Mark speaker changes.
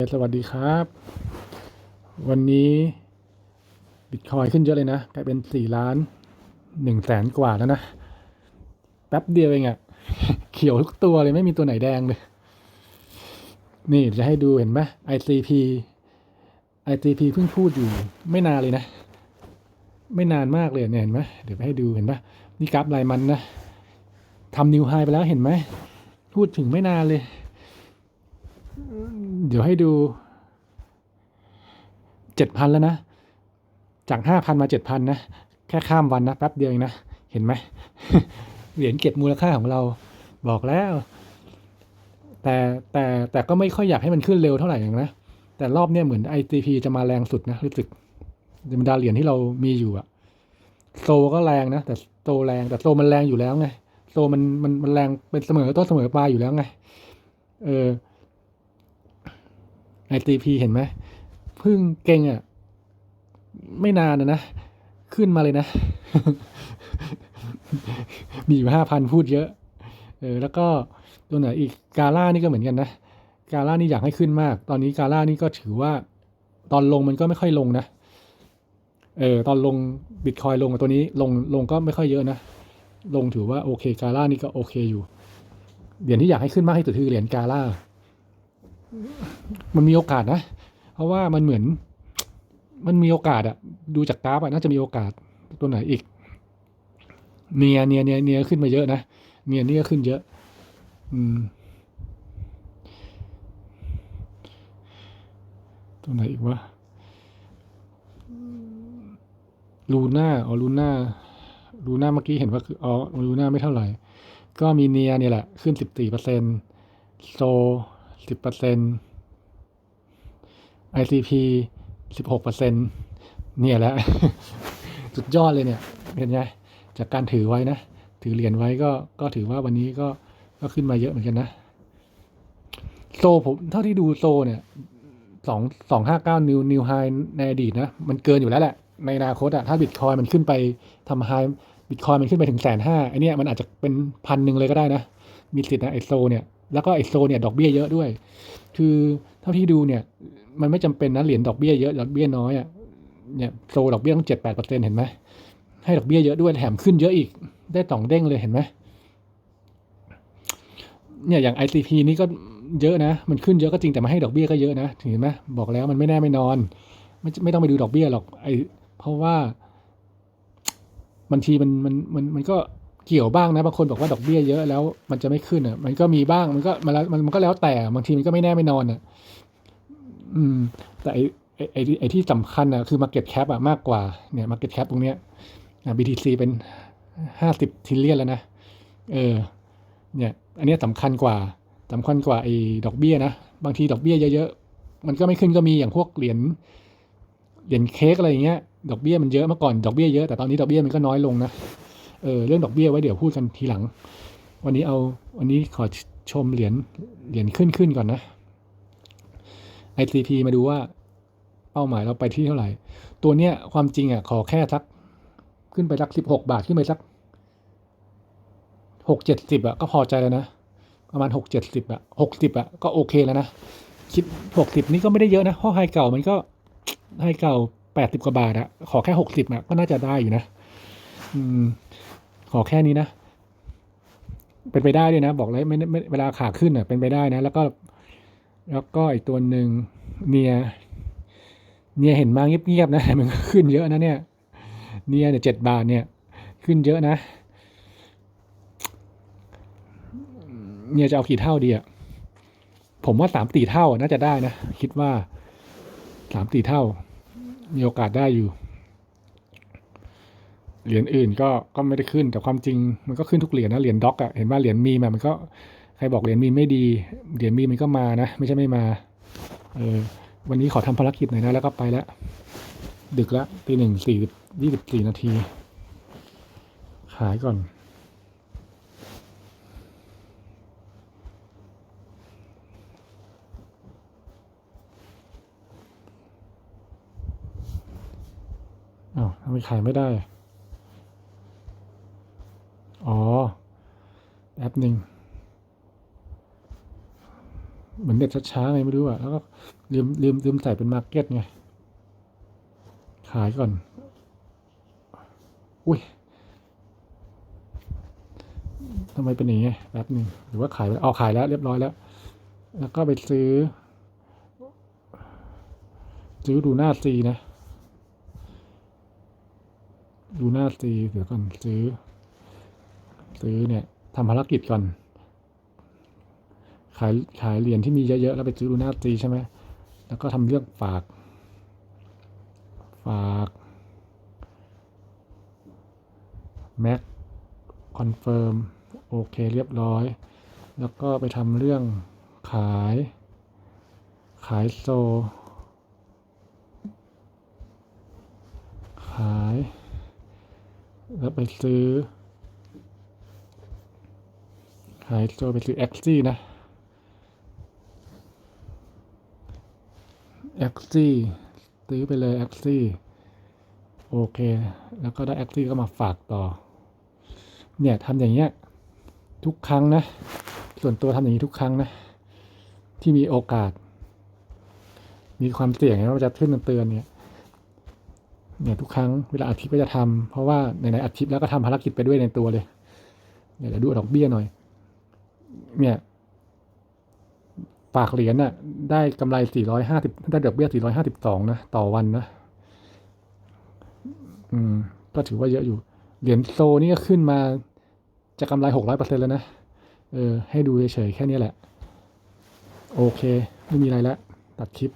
Speaker 1: สวัสดีครับ วันนี้บิตคอยขึ้นเยอะเลยนะกลายเป็นสี่ล้านหนึ่งแสนกว่าแล้วนะ แป๊บเดียวเองอะเขียวทุกตัวเลยไม่มีตัวไหนแดงเลย นี่จะให้ดูเห็นไหม ICP ICP เพิ่งพูดอยู่ไม่นานเลยนะ ไม่นานมากเลยเนี่ยเห็นไหมเดี๋ยวให้ดูเห็นปะนี่กราฟรายมันนะทำนิวไฮไปแล้วเห็นไหม พูดถึงไม่นานเลย เดี๋ยวให้ดูเจ็ดพันแล้วนะ จากห้าพันมาเจ็ดพันนะ แค่ข้ามวันนะแป๊บเดียวเองนะ เห็นไหมเหรียญเก็บมูลค่าของเราบอกแล้ว แต่แต่แต่ก็ไม่ค่อยอยากให้มันขึ้นเร็วเท่าไหร่อย่างนะ แต่รอบเนี้ยเหมือน ITP จะมาแรงสุดนะรู้สึกบรรดาเหรียญที่เรามีอยู่อะโซก็แรงนะ แต่โซแรงแต่โซมันแรงอยู่แล้วไงโซมันมันมันแรงเป็นเสมอต้นเสมอปลายอยู่แล้วไง เออ ITP เห็นไหมเพิ่งเก่งอะ่ะ ไม่นานนะนะ ขึ้นมาเลยนะ มีอยู่ห้าพันพูดเยอะ เออ แล้วก็ตัวไหนอีกกาล่านี่ก็เหมือนกันนะกาล่านี่อยากให้ขึ้นมาก ตอนนี้กาล่านี่ก็ถือว่า ตอนลงมันก็ไม่ค่อยลงนะ เออ ตอนลงบิตคอยลงตัวนี้ลงลงก็ไม่ค่อยเยอะนะ ลงถือว่าโอเคกาล่านี่ก็โอเคอยู่ เหรียญที่อยากให้ขึ้นมากที่สุดคือเหรียญกาล่า มันมีโอกาสนะ เพราะว่ามันเหมือน มันมีโอกาสอะดูจากกราฟอะน่าจะมีโอกาสตัวไหนอีก เนียเนียเนียเนียขึ้นมาเยอะนะเนียนี่ก็ขึ้นเยอะ อืม ตัวไหนอีกวะลูน่าอ๋อลูน่าลูน่าเมื่อกี้เห็นว่าคืออ๋อลูน่าไม่เท่าไหร่ ก็มีเนียเนี่ยแหละ ขึ้นสิบสี่เปอร์เซ็นโซสิบเปอร์เซ็นต์ ICP สิบหกเปอร์เซ็นเนี่ยแหละสุดยอดเลยเนี่ยเห็นไงจากการถือไว้นะ ถือเหรียญไว้ก็ก็ถือว่าวันนี้ก็ก็ขึ้นมาเยอะเหมือนกันนะ โซผมเท่าที่ดูโซเนี่ยสองสองห้าเก้านิวนิวไฮในอดีตนะ มันเกินอยู่แล้วแหละ ในอนาคตอะถ้าบิตคอยมันขึ้นไปทำไฮบิตคอยมันขึ้นไปถึงแสนห้าไอเนี้ยมันอาจจะเป็นพันหนึ่งเลยก็ได้นะ มีสิทธิ์นะไอโซเนี่ยแล้วก็ไอโซเนี่ยดอกเบี้ยเยอะด้วย คือ ท่าที่ดูเนี่ย มันไม่จำเป็นนะเหรียญดอกเบี้ยเยอะดอกเบี้ยน้อยอะ่ะเนี่ยโซดอกเบี้ยต้องเจ็ดแปดเปอร์เซ็นเห็นไหมให้ดอกเบี้ยเยอะด้วยแถมขึ้นเยอะอีก ได้สองเด้งเลยเห็นไหมเนี่ยอย่าง ICP นี่ก็เยอะนะ มันขึ้นเยอะก็จริงแต่มาให้ดอกเบี้ยก็เยอะนะเห็นไหมบอกแล้วมันไม่แน่ไม่นอน ไม่ไม่ต้องไปดูดอกเบี้ยหรอกไอเพราะว่าบางทีมันมันมันมันก็เกี่ยวบ้างนะบางคนบอกว่าดอกเบี้ยเยอะแล้วมันจะไม่ขึ้นอะ มันก็มีบ้างมันก็มันแล้วมันมันก็แล้วแต่บางทีมันก็ไม่แน่ไม่นอนอะ อืม แต่ไอไอไอที่ไอที่สำคัญอะคือ Market Cap อะมากกว่าเนี่ย Market Cap ตรงเนี้ยอะ BTC เป็นห้าสิบทิลเลียนแล้วนะ เออ เนี่ย อันนี้สำคัญกว่าสำคัญกว่าไอ้ดอกเบี้ยนะ บางทีดอกเบี้ยเยอะๆ มันก็ไม่ขึ้นก็มีอย่างพวกเหรียญ เหรียญเค้กอะไรอย่างเงี้ย ดอกเบี้ยมันเยอะเมื่อก่อนดอกเบี้ยเยอะ แต่ตอนนี้ดอกเบี้ยมันก็น้อยลงนะ เออ เรื่องดอกเบี้ยไว้เดี๋ยวพูดกันทีหลัง วันนี้เอา วันนี้ขอชมเหรียญ เหรียญขึ้นขึ้นก่อนนะ ICP มาดูว่าเป้าหมายเราไปที่เท่าไหร่ ตัวเนี้ยความจริงอะขอแค่สัก ขึ้นไปสักสิบหกบาทขึ้นไปสักหกเจ็ดสิบอะก็พอใจแล้วนะ ประมาณหกเจ็ดสิบอะหกสิบอะก็โอเคแล้วนะ คิดหกสิบนี่ก็ไม่ได้เยอะนะเพราะไฮเก่ามันก็ไฮเก่าแปดสิบกว่าบาทอะขอแค่หกสิบอะก็น่าจะได้อยู่นะ อืม ขอแค่นี้นะ เป็นไปได้ด้วยนะ บอกเลยไม่ไม่เวลาขาขึ้นอะเป็นไปได้นะ แล้วก็ แล้วก็อีกตัวหนึ่งเนียเนียเห็นมาเงียบๆนะมันก็ขึ้นเยอะนะเนี่ย เนียเนี่ยเจ็ดบาทเนี่ย ขึ้นเยอะนะ เนี่ยจะเอากี่เท่าดีอะผมว่าสามสี่เท่าน่าจะได้นะ คิดว่าสามสี่เท่า มีโอกาสได้อยู่เหรียญอื่นก็ก็ไม่ได้ขึ้นแต่ความจริงมันก็ขึ้นทุกเหรียญนะเหรียญด็อกอะเห็นว่าเหรียญมีมามันก็ ใครบอกเหรียญมีไม่ดีเหรียญมีมันก็มานะ ไม่ใช่ไม่มา เออวันนี้ขอทำภารกิจหน่อยนะแล้วก็ไปแล้ว ดึกละตีหนึ่งสี่ยี่สิบสี่นาที ขายก่อน อ้าวทำไมขายไม่ได้ อ๋อแป๊บหนึ่ง มือนเน็ตช้าๆไงไม่รู้อะแล้วก็ลืมลืมลืมใส่เป็นมาร์เก็ตไง ขายก่อน อุ้ยทำไมเป็นอย่างงี้แป๊บหนึ่งหรือว่าขายไปเอาขายแล้ว เรียบร้อยแล้ว แล้วก็ไปซื้อ ซื้อดูหน้าซีนะ ดูหน้าซีเดี๋ยวก่อนซื้อ ซื้อเนี่ยทำภารกิจก่อน ขายขายเหรียญที่มีเยอะๆแล้วไปซื้อดูหน้าซีใช่ไหมแล้วก็ทำเรื่องฝาก ฝากแม็กคอนเฟิร์มโอเคเรียบร้อย แล้วก็ไปทำเรื่องขาย ขายโซ ขาย แล้วไปซื้อ ขายโซไปซื้อแอคซี่นะ แอค ซี่ซื้อไปเลยแอคซี่โอเค แล้วก็ได้แอคซี่ก็มาฝากต่อ เนี่ยทำอย่างเงี้ยทุกครั้งนะ ส่วนตัวทำอย่างนี้ทุกครั้งนะ ที่มีโอกาส มีความเสี่ยงนะว่าจะขึ้นเตือนเนี่ยเนี่ยทุกครั้งเวลาอัดคลิปก็จะทำเพราะว่าในในๆอัดคลิปแล้วก็ทำภารกิจไปด้วยในตัวเลยเดี๋ยเดี๋ยวดูดอกเบี้ยหน่อย เนี่ย ฝากเหรียญน่ะได้กำไร 450 ได้ดอกเบี้ย 452 นะ ต่อวันนะ อืม ก็ถือว่าเยอะอยู่ เหรียญโซนี่ก็ขึ้นมาจะกำไร 600%แล้วนะ เออ ให้ดูเฉยๆแค่นี้แหละ โอเค ไม่มีอะไรแล้ว ตัดคลิป